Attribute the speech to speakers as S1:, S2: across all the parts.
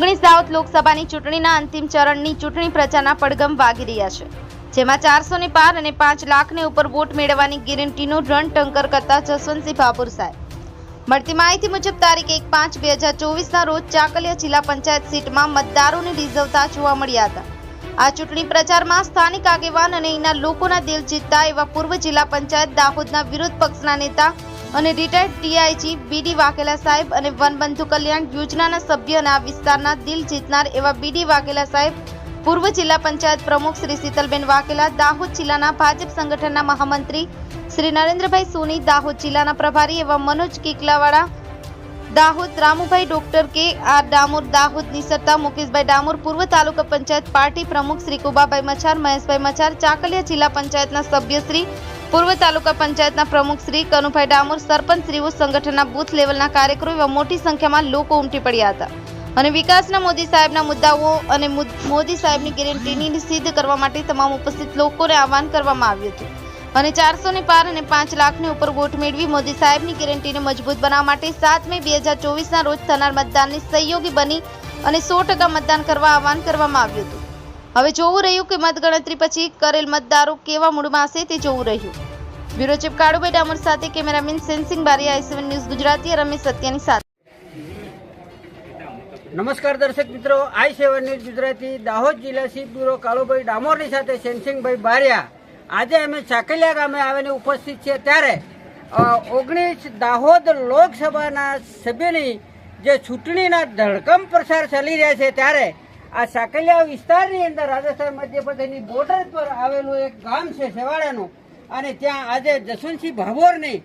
S1: ઓગણીસ દાહોદ લોકસભાની ચૂંટણીના અંતિમ ચરણની ચૂંટણી પ્રચારના પડગમ વાગી રહ્યા છે, જેમાં ચારસો ને પાર અને પાંચ લાખને ઉપર વોટ મેળવવાની ગેરંટીનું રણ ટંકર કરતા જસવંતસિંહ ભાભોર સાહેબ. મળતી માહિતી મુજબ તારીખ એક પાંચ બે હજાર ચોવીસના રોજ ચાકલિયા જિલ્લા પંચાયત સીટમાં મતદારોને રીઝવતા જોવા મળ્યા હતા. આ ચૂંટણી પ્રચારમાં સ્થાનિક આગેવાન અને અહીંના લોકોના દિલ જીતતા એવા પૂર્વ જિલ્લા પંચાયત દાહોદના વિરોધ પક્ષના નેતા અને રિટાયર્ડ ટીઆઈજી બીડી વાઘેલા સાહેબ અને વનબંધુ કલ્યાણ યોજનાના સભ્ય અને આ વિસ્તારના દિલ જીતનાર એવા બીડી વાઘેલા સાહેબ, પૂર્વ જિલ્લા પંચાયત પ્રમુખ શ્રી શીતલબેન વાઘેલા, દાહોદ જિલ્લાના ભાજપ સંગઠનના મહામંત્રી શ્રી નરેન્દ્રભાઈ સોની, દાહોદ જિલ્લાના પ્રભારી એવા Manoj કિકલાવાળા, Dahod Ramubhai doctor K R Damor, Dahod નિસરતા Mukeshbhai Damor, પૂર્વ તાલુકા પંચાયત પાર્ટી પ્રમુખ શ્રી કુબાભાઈ મચાર મહેશભાઈ મચાર ચાકલિયા જિલ્લા પંચાયતના સભ્ય શ્રી પૂર્વ તાલુકા પંચાયતના પ્રમુખ શ્રી કનુભાઈ ડામોર, સરપંચ શ્રીઓ સંગઠનના બૂથ લેવલના કાર્યક્રમો એવા મોટી સંખ્યામાં લોકો ઉમટી પડ્યા હતા. અને વિકાસના મોદી સાહેબના મુદ્દાઓ અને મોદી સાહેબની ગેરંટીની સિદ્ધ કરવા માટે તમામ ઉપસ્થિત લોકોને આહવાન કરવામાં આવ્યું હતું. અને ચારસો ને પાર અને પાંચ લાખની ઉપર વોટ મેળવી મોદી સાહેબની ગેરંટીને મજબૂત બનાવવા માટે સાત મે બે હજાર ચોવીસના રોજ થનાર મતદાનની સહયોગી બની અને સો ટકા મતદાન કરવા આહવાન કરવામાં આવ્યું હતું. હવે જોવું રહ્યું કે મતગણતરી પછી કરેલ મતદારો કેવા મૂડમાં હશે તે જોવું રહ્યું. બ્યુરો ચીફ કાળુભાઈ ડામોર સાથે cameraman Sensing Bari I seven news Gujarati, Ramesh સત્યાની સાથે.
S2: નમસ્કાર દર્શક મિત્રો I seven news Gujarati, Dahod જિલ્લા શિવ બ્યુરો કાળુભાઈ ડામોરની સાથે સેનસિંગભાઈ બારિયા. આજે અમે ચાકલિયા ગામે આવીને ઉપસ્થિત છે ત્યારે ઓગણીસ દાહોદ લોકસભાના સભ્યની જે ચૂંટણીના ધડકમ પ્રસાર ચાલી રહ્યા છે ત્યારે આ સાકલિયા વિસ્તારની અંદર રાજસ્થાન મધ્યપ્રદેશની બોર્ડર પર આવેલું એક ગામ છે સેવાડાનું અને ત્યાં આજે જસવંતસિંહ ભાભોરની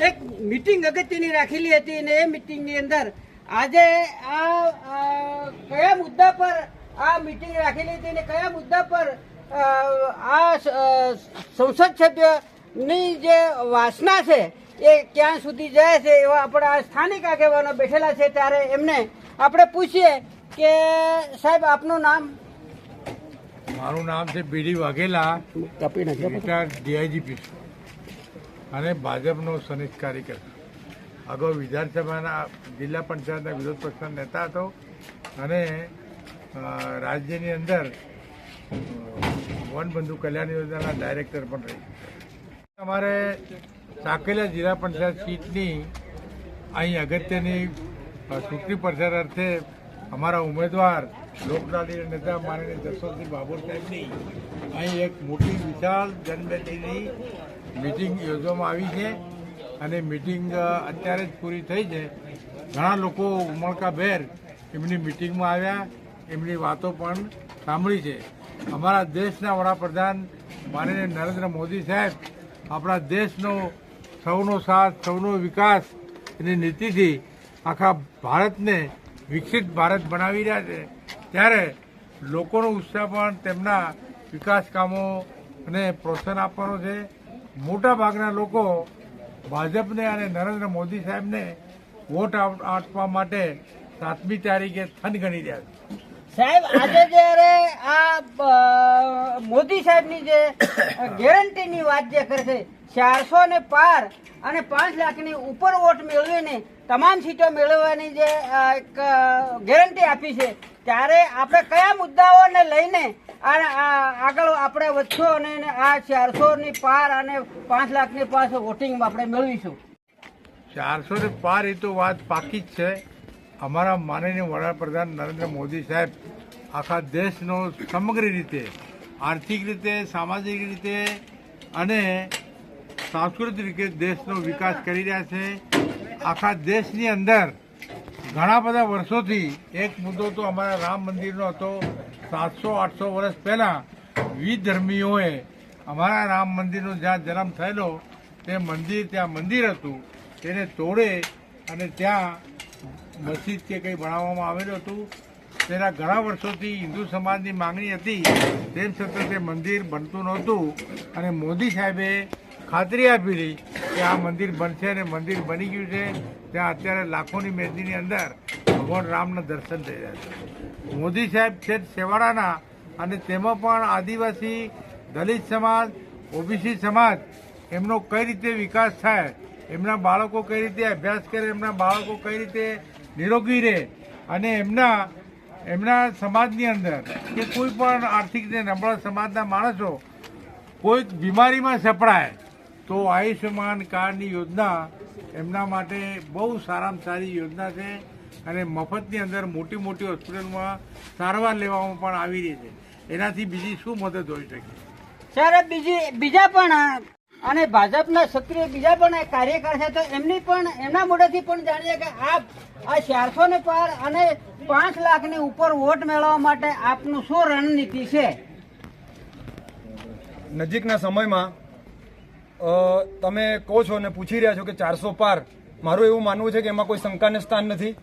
S2: એક મિટિંગ અગત્યની રાખેલી હતી અને એ મિટિંગની અંદર આજે આ કયા મુદ્દા પર આ મિટિંગ રાખેલી હતી અને કયા મુદ્દા પર આ સંસદ સભ્યની જે વાસના છે એ ક્યાં સુધી જાય છે એવા આપણા સ્થાનિક આગેવાનો બેઠેલા છે ત્યારે એમને આપણે પૂછીએ કે સાહેબ આપનું નામ?
S3: મારું નામ છે બીડી વાઘેલા. રિટાયર્ડ ડીઆઈજીપી અને ભાજપનો સનિષ્ઠ કાર્યકર. અગાઉ વિધાનસભાના જિલ્લા પંચાયતના વિરોધ પક્ષના નેતા હતો. અને રાજ્યની અંદર વનબંધુ કલ્યાણ યોજનાના ડાયરેક્ટર પણ રહી. અમારે સાકેલા જિલ્લા પંચાયત સીટની અહીં અગત્યની ચૂંટણી પ્રચાર અર્થે અમારા ઉમેદવાર લોકતાંત્રિક નેતા માનનીય જસવંતસિંહ બાબુર સાહેબની અહીં એક મોટી વિશાળ જનમેદનીની મિટિંગ યોજવામાં આવી છે અને મિટિંગ અત્યારે જ પૂરી થઈ છે. ઘણા લોકો ઉમળકાભેર એમની મિટિંગમાં આવ્યા, એમની વાતો પણ સાંભળી છે. અમારા દેશના વડાપ્રધાન માનનીય નરેન્દ્ર મોદી સાહેબ આપણા દેશનો સૌનો સાથ, સૌનો વિકાસ એની નીતિથી આખા ભારતને વિકસિત ભારત બનાવી રહ્યા છે. ત્યારે લોકોનો ઉત્સાહ પણ તેમના વિકાસ કામો અને પ્રોત્સાહન આપવાનો છે. મોટા ભાગના લોકો ભાજપને અને નરેન્દ્ર મોદી સાહેબને વોટ આપવા માટે સાતમી તારીખે થનગણી રહ્યા છે.
S2: સાહેબ, આજે જ્યારે આ મોદી સાહેબની જે ગેરંટીની વાત જે કરે છે ચારસો ને પાર અને પાંચ લાખની ઉપર વોટ મેળવીને તમામ સીટો મેળવવાની જે એક ગેરંટી આપી છે, ત્યારે આપણે કયા મુદ્દાઓને લઈને આગળ આપણે વધશો અને આ ચારસો ની પાર અને પાંચ લાખની પાસ વોટિંગ આપણે મેળવીશું?
S3: ચારસો ને પાર એ તો વાત પાકી જ છે. અમારા માનનીય વડાપ્રધાન નરેન્દ્ર મોદી સાહેબ આખા દેશનો સમગ્ર રીતે આર્થિક રીતે, સામાજિક રીતે અને સાંસ્કૃતિક રીતે દેશનો વિકાસ કરી રહ્યા છે. આખા દેશની અંદર ઘણા બધા વર્ષોથી એક મુદ્દો તો અમારા રામ મંદિરનો હતો. સાતસો, આઠસો વર્ષ પહેલાં વિધર્મીઓએ ધર્મીઓએ અમારા રામ મંદિરનો જ્યાં જન્મ થયેલો, તે મંદિર, ત્યાં મંદિર હતું. તેને તોડે અને ત્યાં મસ્જિદ કે કંઈ બનાવવામાં આવેલું હતું. તેના ઘણા વર્ષોથી હિન્દુ સમાજની માંગણી હતી. તેમ છતાં તે મંદિર બનતું નહોતું અને મોદી સાહેબે ખાતરી આપેલી કે આ મંદિર બનશે અને મંદિર બની ગયું છે. ત્યાં અત્યારે લાખોની મેદનીની અંદર ભગવાન રામના દર્શન થઈ રહ્યા છે. મોદી સાહેબ છે સેવાડાના અને તેમાં પણ આદિવાસી, દલિત સમાજ, ઓબીસી સમાજ એમનો કઈ રીતે વિકાસ થાય, એમના બાળકો કઈ રીતે અભ્યાસ કરે, એમના બાળકો કઈ રીતે નિરોગી રહે અને એમના એમના સમાજની અંદર કે કોઈ પણ આર્થિક રીતે નબળા સમાજના માણસો કોઈક બીમારીમાં સપડાય તો આયુષ્યમાન કાર્ડની યોજના એમના માટે બહુ સારામાં સારી યોજના છે અને મફતની અંદર મોટી મોટી હોસ્પિટલમાં સારવાર લેવામાં પણ આવી રહી છે. એનાથી બીજી શું મદદ હોઈ શકે?
S2: સર બીજી બીજા પણ અને ભાજપના સક્રિય બીજા પણ કાર્યકર છે તો એમની પણ એમના મોઢેથી પણ જાણીએ કે આપ આ ચારસો ને પાર અને પાંચ લાખની ઉપર વોટ મેળવવા માટે આપનું શું રણનીતિ છે?
S4: નજીકના સમયમાં તમે કહો છો અને પૂછી રહ્યા છો કે ચારસો પાર. મારું એવું માનવું છે કે એમાં કોઈ શંકાને સ્થાન નથી.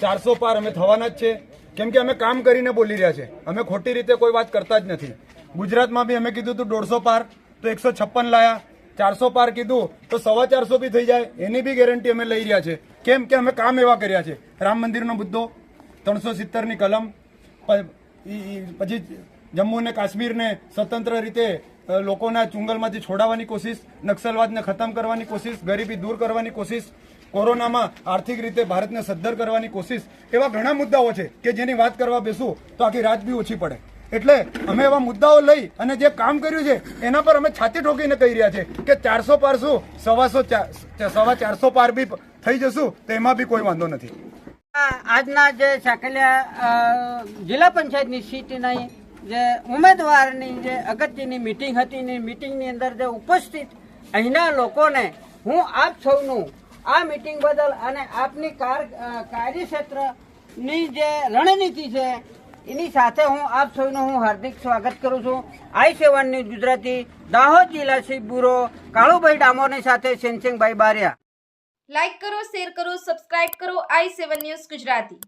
S4: ચારસો પાર અમે થવાના જ છે. કેમ કે અમે કામ કરીને બોલી રહ્યા છે. અમે ખોટી રીતે કોઈ વાત કરતા જ નથી. ગુજરાતમાં બી અમે કીધું હતું દોઢસો પાર, તો એકસો છપ્પન લાયા. ચારસો પાર કીધું, તો સવા ચારસો બી થઈ જાય. એની બી ગેરંટી અમે લઈ રહ્યા છે. કેમ કે અમે કામ એવા કર્યા છે. રામ મંદિરનો મુદ્દો, ત્રણસો સિત્તેરની કલમ પછી જમ્મુ અને કાશ્મીરને સ્વતંત્ર રીતે લોકોના ચુંગલમાંથી છોડાવવાની કોશિશ, નક્સલવાદને ખતમ કરવાની કોશિશ, ગરીબી દૂર કરવાની કોશિશ, કોરોનામાં આર્થિક રીતે ભારતને સદ્ધર કરવાની કોશિશ, એવા ઘણા મુદ્દાઓ છે કે જેની વાત કરવા બેસું તો આખી રાત બી ઓછી પડે. એટલે અમે એવા મુદ્દાઓ લઈ અને જે કામ કર્યું છે, એના પર અમે છાતી ઠોકીને કહી રહ્યા છે કે ચારસો પાર શું, સવાસો સવા ચારસો પાર બી થઈ જશું, તો એમાં બી કોઈ વાંધો નથી.
S2: આજના જે સાકલિયા જિલ્લા પંચાયતની સીટની જે ઉમેદવારની જે અગત્યની મિટિંગ હતી ને મિટિંગની અંદર જે ઉપસ્થિત અહીંના લોકોને હું આપ સૌનું આ મિટિંગ બદલ અને આપની કાર કાર્યક્ષેત્રની જે રણનીતિ છે, એની સાથે હું આપ સૌનું હું હાર્દિક સ્વાગત કરું છું. I seven news Gujarati, Dahod જિલ્લા શિવ બ્યુરો, કાળુભાઈ ડામોરની સાથે સેનસિંગભાઈ બારિયા.
S1: લાઇક કરો, શેર કરો, સબસ્ક્રાઇબ કરો આઈ સેવન ન્યૂઝ ગુજરાતી.